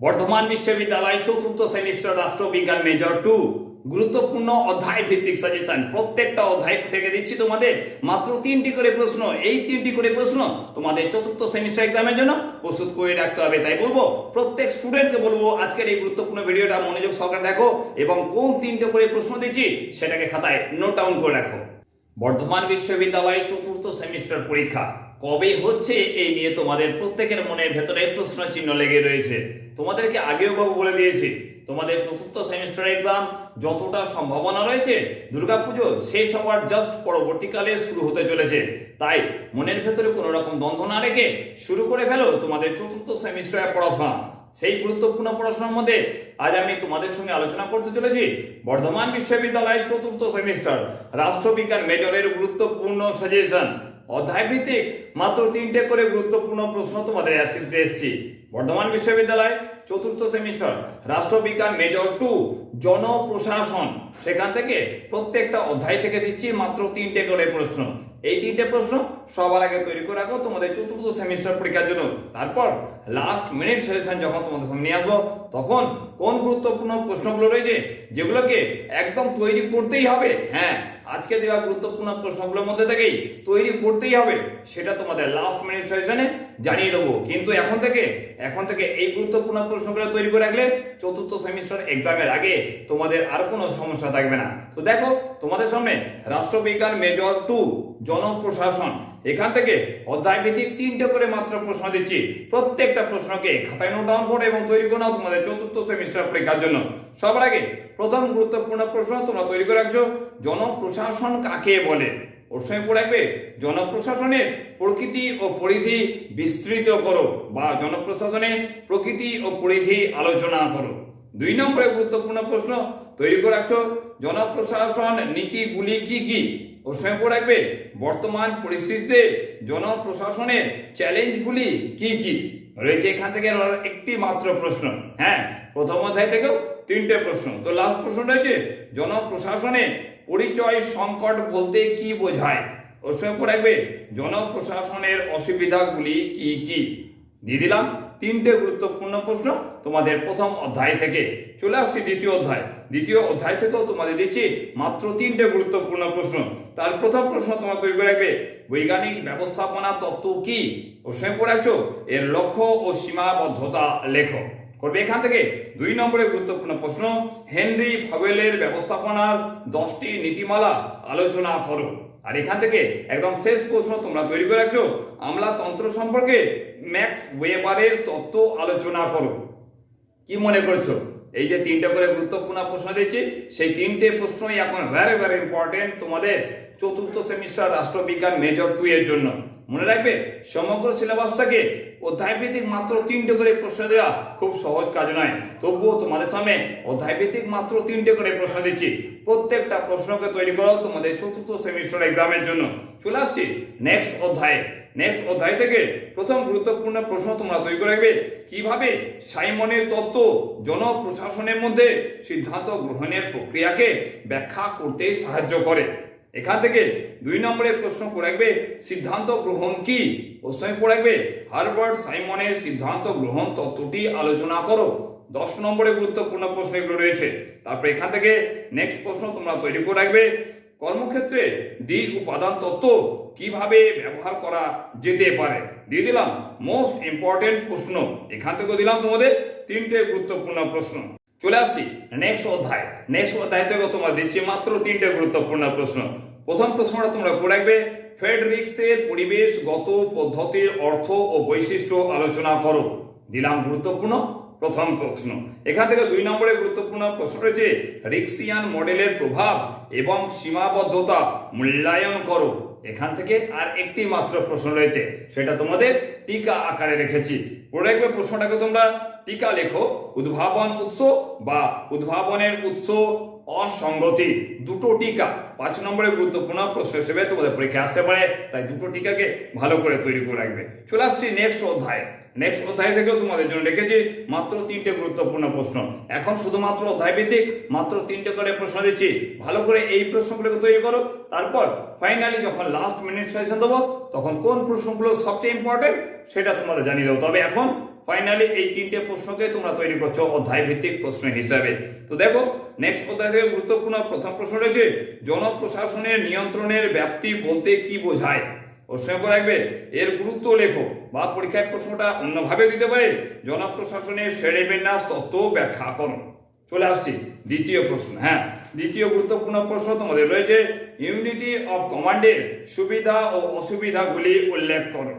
বর্ধমান বিশ্ববিদ্যালয় চতুর্থ সেমিস্টার রাষ্ট্রবিজ্ঞান মেজর টু। গুরুত্বপূর্ণ অধ্যায় ভিত্তিক সাজেশন প্রত্যেকটা অধ্যায় থেকে দিচ্ছি তোমাদের মাত্র তিনটি করে প্রশ্ন। এই তিনটি করে প্রশ্ন তোমাদের চতুর্থ সেমিস্টার এক্সামের জন্য প্রস্তুত করে রাখতে হবে। তাই বলব, প্রত্যেক স্টুডেন্টকে বলব, আজকের এই গুরুত্বপূর্ণ ভিডিওটা মনোযোগ সহকারে দেখো এবং কোন তিনটে করে প্রশ্ন দিচ্ছি সেটাকে খাতায় নোট ডাউন করে রাখো। বর্ধমান বিশ্ববিদ্যালয় চতুর্থ সেমিস্টার পরীক্ষা। কবে হচ্ছে এই নিয়ে তোমাদের প্রত্যেকের মনের ভেতরে প্রশ্ন চিহ্ন লেগে রয়েছে। তোমাদেরকে আগেও বাবু বলে দিয়েছি, তোমাদের চতুর্থ সেমিস্টার এক্সাম যতটা সম্ভাবনা রয়েছে, দুর্গাপুজো শেষ হওয়ার জাস্ট পরবর্তীকালে শুরু হতে চলেছে। তাই মনের ভেতরে কোনো রকম দ্বন্দ্ব না রেখে শুরু করে ফেলো তোমাদের চতুর্থ সেমিস্টারের পড়াশোনা। সেই গুরুত্বপূর্ণ পড়াশোনার মধ্যে আজ আমি তোমাদের সঙ্গে আলোচনা করতে চলেছি, বর্ধমান বিশ্ববিদ্যালয়ের চতুর্থ সেমিস্টার রাষ্ট্রবিজ্ঞান মেজরের গুরুত্বপূর্ণ সাজেশন অধ্যায় ভিত্তিক মাত্র তিনটে করে গুরুত্বপূর্ণ প্রশ্ন তোমাদের আজকে এসেছি। বর্ধমান বিশ্ববিদ্যালয় চতুর্থ সেমিস্টার, রাষ্ট্রবিজ্ঞান মেজর টু, জনপ্রশাসন। সেখান থেকে প্রত্যেকটা অধ্যায় থেকে দিচ্ছি মাত্র তিনটে করে প্রশ্ন। এই তিনটে প্রশ্ন সবার আগে তৈরি করে রাখো তোমাদের চতুর্থ সেমিস্টার পরীক্ষার জন্য। তারপর লাস্ট মিনিট সেশন যখন তোমাদের সামনে আসব, তখন কোন গুরুত্বপূর্ণ প্রশ্নগুলো রয়েছে যেগুলোকে একদম তৈরি করতেই হবে? হ্যাঁ আজকে দেওয়া গুরুত্বপূর্ণ প্রশ্নগুলোর মধ্যে থেকেই তৈরি করতেই হবে, সেটা তোমাদের লাস্ট মিনিট সেশনে জানিয়ে দেবো। কিন্তু এখন থেকে এখন থেকে এই গুরুত্বপূর্ণ প্রশ্নগুলো তৈরি করে রাখলে চতুর্থ সেমিস্টার এক্সামের আগে তোমাদের আর কোনো সমস্যা থাকবে না। তো দেখো, তোমাদের সামনে রাষ্ট্রবিজ্ঞান মেজর টু জনপ্রশাসন। এখান থেকে অধ্যায় ভিত্তিক তিনটে করে মাত্র প্রশ্ন দিচ্ছি। প্রত্যেকটা প্রশ্নকে খাতায় নোট ডাউন করে এবং তৈরি করে নাও তোমাদের চতুর্থ সেমিস্টার পরীক্ষার জন্য। সবার আগে প্রথম গুরুত্বপূর্ণ প্রশ্ন তোমরা তৈরি করে রাখছো, জনপ্রশাসন কাকে বলে? ওর সঙ্গে পড়ে রাখবে জনপ্রশাসনের প্রকৃতি ও পরিধি বিস্তৃত করো বা জনপ্রশাসনের প্রকৃতি ও পরিধি আলোচনা করো। দুই নম্বরে গুরুত্বপূর্ণ প্রশ্ন তৈরি করে রাখছো, জনপ্রশাসন নীতিগুলি কি কি? ওর সঙ্গে পড়ে রাখবে, বর্তমান পরিস্থিতিতে জনপ্রশাসনের চ্যালেঞ্জগুলি কি কি? রয়েছে এখান থেকে একটি মাত্র প্রশ্ন। হ্যাঁ প্রথম অধ্যায় থেকেও তিনটে প্রশ্ন। তো লাস্ট প্রশ্ন রয়েছে জনপ্রশাসনে পরিচয় সংকট বলতে কি বোঝায়? ওর সঙ্গে রাখবে জনপ্রশাসনের অসুবিধাগুলি কি কি? দিয়ে দিলাম, তিনটে গুরুত্বপূর্ণ প্রশ্ন তোমাদের প্রথম অধ্যায় থেকে। চলে আসছি দ্বিতীয় অধ্যায়। দ্বিতীয় অধ্যায় থেকেও তোমাদের দিচ্ছি মাত্র তিনটে গুরুত্বপূর্ণ প্রশ্ন। তার প্রথম প্রশ্ন তোমার তৈরি করে রাখবে, বৈজ্ঞানিক ব্যবস্থাপনা তত্ত্ব কি? ও সঙ্গে পড়ে এর লক্ষ্য ও সীমাবদ্ধতা লেখো। করবে। এখান থেকে দুই নম্বরে গুরুত্বপূর্ণ প্রশ্ন, হেনরি ফবেলের ব্যবস্থাপনার দশটি নীতিমালা আলোচনা করো। আর এখান থেকে একদম শেষ প্রশ্ন তোমরা তৈরি করে রাখছো, আমলাতন্ত্র সম্পর্কে ম্যাক্স ওয়েবারের তত্ত্ব আলোচনা করো। কি মনে করছ? এই যে তিনটে করে গুরুত্বপূর্ণ প্রশ্ন দিচ্ছি সেই তিনটে প্রশ্নই এখন ভেরি ভেরি ইম্পর্টেন্ট তোমাদের চতুর্থ সেমিস্টার রাষ্ট্রবিজ্ঞান মেজর টু এর জন্য। মনে রাখবে, সমগ্র সিলেবাসটাকে অধ্যায় ভিত্তিক মাত্র তিনটে করে প্রশ্ন দেওয়া খুব সহজ কাজ নয়। তবুও তোমাদের সামনে অধ্যায় ভিত্তিক মাত্র তিনটে করে প্রশ্ন দিচ্ছি। প্রত্যেকটা প্রশ্নকে তৈরি করো তোমাদের চতুর্থ সেমিস্টার এক্সামের জন্য। চলে আসছি নেক্সট অধ্যায়ে। নেক্সট অধ্যায় থেকে প্রথম গুরুত্বপূর্ণ প্রশ্ন তোমরা তৈরি করে রাখবে, কীভাবে সাইমনের তত্ত্ব জনপ্রশাসনের মধ্যে সিদ্ধান্ত গ্রহণের প্রক্রিয়াকে ব্যাখ্যা করতে সাহায্য করে। এখান থেকে দুই নম্বরের প্রশ্ন রাখবে, সিদ্ধান্ত গ্রহণ কি? প্রশ্নে করে রাখবে, হারবার্ট সাইমনের সিদ্ধান্ত গ্রহণ তত্ত্বটি আলোচনা করো। দশ নম্বরে গুরুত্বপূর্ণ প্রশ্ন এগুলো রয়েছে। তারপর এখান থেকে নেক্সট প্রশ্ন তোমরা তৈরি করে রাখবে, কর্মক্ষেত্রে দ্বি উপাদান তত্ত্ব কীভাবে ব্যবহার করা যেতে পারে? দিয়ে দিলাম মোস্ট ইম্পর্টেন্ট প্রশ্ন। এখান থেকে দিলাম তোমাদের তিনটে গুরুত্বপূর্ণ প্রশ্ন। চলে আসছি নেক্সট অধ্যায়। নেক্সট অধ্যায় থেকে তোমার দিচ্ছি মাত্র তিনটে গুরুত্বপূর্ণ প্রশ্ন। প্রথম প্রশ্নটা তোমরা করে রাখবে ফেডরিক্সের পরিবেশগত পদ্ধতির অর্থ ও বৈশিষ্ট্য আলোচনা করো। দিলাম গুরুত্বপূর্ণ। প্রথম প্রশ্ন। এখান থেকে দুই নম্বরের গুরুত্বপূর্ণ প্রশ্ন রয়েছে রিক্সিয়ান মডেলের প্রভাব এবং সীমাবদ্ধতা মূল্যায়ন করো। এখান থেকে আর একটি মাত্র প্রশ্ন রয়েছে, সেটা তোমাদের টিকা আকারে রেখেছি। পড়ে প্রশ্নটাকে তোমরা, টিকা লেখো, উদ্ভাবন উৎস বা উদ্ভাবনের উৎস অসঙ্গতি। দুটো টিকা। পাঁচ নম্বরের গুরুত্বপূর্ণ প্রশ্ন হিসেবে তোমাদের পরীক্ষা আসতে পারে, তাই দুটো টিকাকে ভালো করে তৈরি করে রাখবে। চলে আসছি নেক্সট অধ্যায়। নেক্সট অধ্যায় থেকেও তোমাদের জন্য রেখেছি মাত্র তিনটে গুরুত্বপূর্ণ প্রশ্ন। এখন শুধুমাত্র অধ্যায় ভিত্তিক মাত্র তিনটে করে প্রশ্ন দিচ্ছি। ভালো করে এই প্রশ্নগুলোকে তৈরি করো, তারপর ফাইনালি যখন লাস্ট মিনিট সেশন দেবো, তখন কোন প্রশ্নগুলো সবচেয়ে ইম্পর্টেন্ট সেটা তোমাদের জানিয়ে দেবো। তবে এখন ফাইনালি এই তিনটে প্রশ্নকে তোমরা তৈরি করছ অধ্যায় ভিত্তিক প্রশ্ন হিসাবে। তো দেখো নেক্সট অধ্যায় থেকে গুরুত্বপূর্ণ প্রথম প্রশ্ন রয়েছে, জনপ্রশাসনের নিয়ন্ত্রণের ব্যাপ্তি বলতে কি বোঝায়? প্রশ্ন করে রাখবে এর গুরুত্ব লেখো বা পরীক্ষায় প্রশ্নটা অন্যভাবে দিতে পারে। জনপ্রশাসনের শ্রেণীবিন্যাস তত্ত্ব ব্যাখ্যা করো। চলে আসছি দ্বিতীয় প্রশ্ন হ্যাঁ। দ্বিতীয় গুরুত্বপূর্ণ প্রশ্ন তোমাদের রয়েছে, ইউনিটি অফ কমান্ডের সুবিধা ও অসুবিধাগুলি উল্লেখ করো।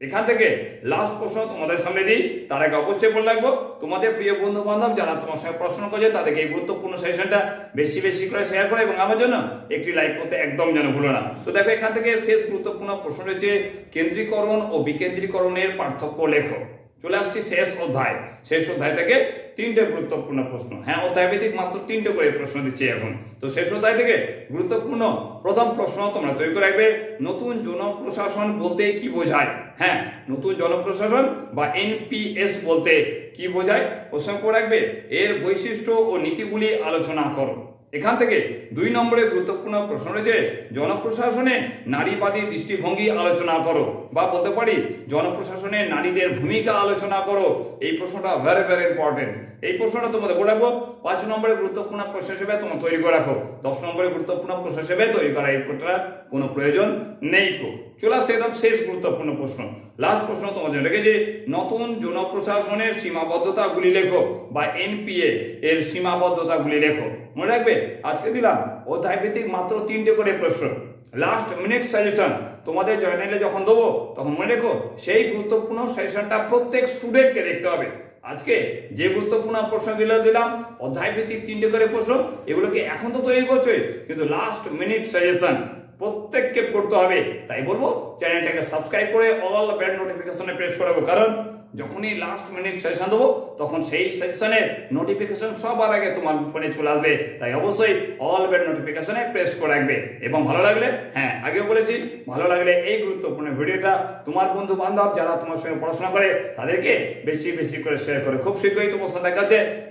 এখান থেকে লাস্ট প্রশ্ন তোমাদের সামনে দিই। তার আগে অবশ্যই বলে রাখব, তোমাদের প্রিয় বন্ধু বান্ধব যারা তোমার সঙ্গে প্রশ্ন করছে, তাদেরকে এই গুরুত্বপূর্ণ সেশনটা বেশি বেশি করে শেয়ার করে এবং আমার জন্য একটি লাইক করতে একদম যেন ভুলো না। তো দেখো, এখান থেকে শেষ গুরুত্বপূর্ণ প্রশ্ন রয়েছে, কেন্দ্রীকরণ ও বিকেন্দ্রীকরণের পার্থক্য লেখো। চলে আসছি শেষ অধ্যায়। শেষ অধ্যায় থেকে তিনটে গুরুত্বপূর্ণ প্রশ্ন। হ্যাঁ অধ্যায় ভিত্তিক মাত্র তিনটে করে প্রশ্ন দিচ্ছে এখন। তো শেষ অধ্যায় থেকে গুরুত্বপূর্ণ প্রথম প্রশ্ন তোমরা তৈরি করে রাখবে, নতুন জনপ্রশাসন বলতে কি বোঝায়? হ্যাঁ নতুন জনপ্রশাসন বা এনপিএস বলতে কি বোঝায়? প্রশ্ন করে রাখবে, এর বৈশিষ্ট্য ও নীতিগুলি আলোচনা করো। এখান থেকে দুই নম্বরে গুরুত্বপূর্ণ প্রশ্ন রয়েছে, জনপ্রশাসনে নারীবাদী দৃষ্টিভঙ্গি আলোচনা করো। বা বলতে পারি, জনপ্রশাসনে নারীদের ভূমিকা আলোচনা করো। এই প্রশ্নটা ভেরি ভেরি ইম্পর্টেন্ট এই প্রশ্নটা তোমাদের বলে রাখব। পাঁচ নম্বরে গুরুত্বপূর্ণ প্রশ্ন হিসেবে তোমার তৈরি করে রাখো। দশ নম্বরে গুরুত্বপূর্ণ প্রশ্ন হিসেবে তৈরি করা এই প্রশ্নটার কোনো প্রয়োজন নেই চলে আসছে একদম শেষ গুরুত্বপূর্ণ প্রশ্ন। লাস্ট প্রশ্ন তোমাদের রেখেছে নতুন জনপ্রশাসনের সীমাবদ্ধতাগুলি লেখো বা এনপিএ এর সীমাবদ্ধতাগুলি লেখো। মনে রাখবে? আজকে দিলাম। অধ্যায় ভিত্তিক মাত্র তিনটে করে প্রশ্ন। লাস্ট মিনিট সাজেশন তোমাদের জয়নাইলে যখন দেবো, তখন মনে রেখো, সেই গুরুত্বপূর্ণ সাজেশনটা প্রত্যেক স্টুডেন্টকে দেখতে হবে। আজকে যে গুরুত্বপূর্ণ প্রশ্নগুলো দিলাম, অধ্যায় ভিত্তিক তিনটে করে প্রশ্ন, এগুলোকে এখন তো তৈরি করছে কিন্তু লাস্ট মিনিট সাজেশন প্রত্যেককে করতে হবে। তাই বলব, চ্যানেলটাকে সাবস্ক্রাইব করে অল বেড নোটিফিকেশনে প্রেস করাবো কারণ যখনই লাস্ট মিনিট সেশন দেবো, তখন সেই সেশনের নোটিফিকেশন সবার আগে তোমার ফোনে চলে আসবে। তাই অবশ্যই অল বেড নোটিফিকেশনে প্রেস করে রাখবে। এবং ভালো লাগলে হ্যাঁ আগেও বলেছি, ভালো লাগলে এই গুরুত্বপূর্ণ ভিডিওটা তোমার বন্ধু বান্ধব যারা তোমার সঙ্গে পড়াশোনা করে, তাদেরকে বেশি বেশি করে শেয়ার করে। খুব শীঘ্রই তোমার সাথে দেখা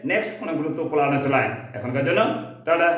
নেক্সট কোনো গুরুত্বপূর্ণ আলোচনায়। এখনকার জন্য, টাটা।